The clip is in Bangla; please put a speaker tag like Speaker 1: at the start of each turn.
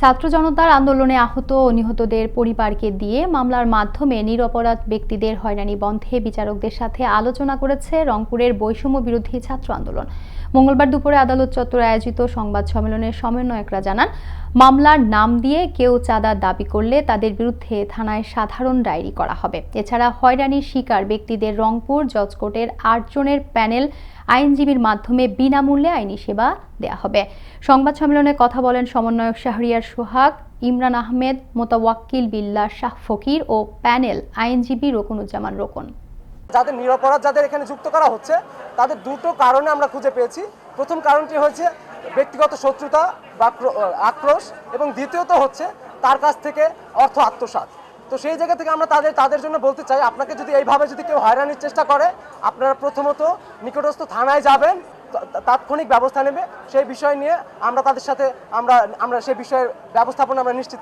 Speaker 1: ছাত্র জনতার আন্দোলনে আহত ও নিহতদের পরিবারকে দিয়ে মামলার মাধ্যমে নিরপরাধ ব্যক্তিদের হয়রানি বন্ধে বিচারকদের সাথে আলোচনা করেছে রংপুরের বৈষম্য বিরোধী ছাত্র আন্দোলন। মঙ্গলবার দুপুরে আদালত চত্বরে আয়োজিত সংবাদ সম্মেলনের সমন্বয়করা জানান, মামলার নাম দিয়ে কেউ চাঁদা দাবি করলে তাদের বিরুদ্ধে থানায় সাধারণ ডায়েরি করা হবে। এছাড়া হয়রানির শিকার ব্যক্তিদের রংপুর জজ কোর্টের আটজনের প্যানেল আইনজীবীর মাধ্যমে বিনামূল্যে আইনি সেবা দেয়া হবে। সংবাদ সম্মেলনে কথা বলেন সমন্বয়ক শাহরিয়ার সোহাগ, ইমরান আহমেদ, মোতাওয়াক্কিল বিল্লাহ শাহ ফকির ও প্যানেল আইনজীবী রকুনুজ্জামান রোকন।
Speaker 2: যাদের নিরপরাধ যাদের এখানে যুক্ত করা হচ্ছে, তাদের দুটো কারণে আমরা খুঁজে পেয়েছি। প্রথম কারণটি হয়েছে ব্যক্তিগত শত্রুতা বা আক্রোশ এবং দ্বিতীয়ত হচ্ছে তার কাছ থেকে অর্থ আত্মসাৎ। তো সেই জায়গা থেকে আমরা তাদের তাদের জন্য বলতে চাই, আপনাকে যদি এইভাবে যদি কেউ হয়রানির চেষ্টা করে, আপনারা প্রথমত নিকটস্থ থানায় যাবেন তাৎক্ষণিক ব্যবস্থা নেবে। সেই বিষয় নিয়ে আমরা তাদের সাথে আমরা আমরা সেই বিষয়ের ব্যবস্থাপনা আমরা নিশ্চিত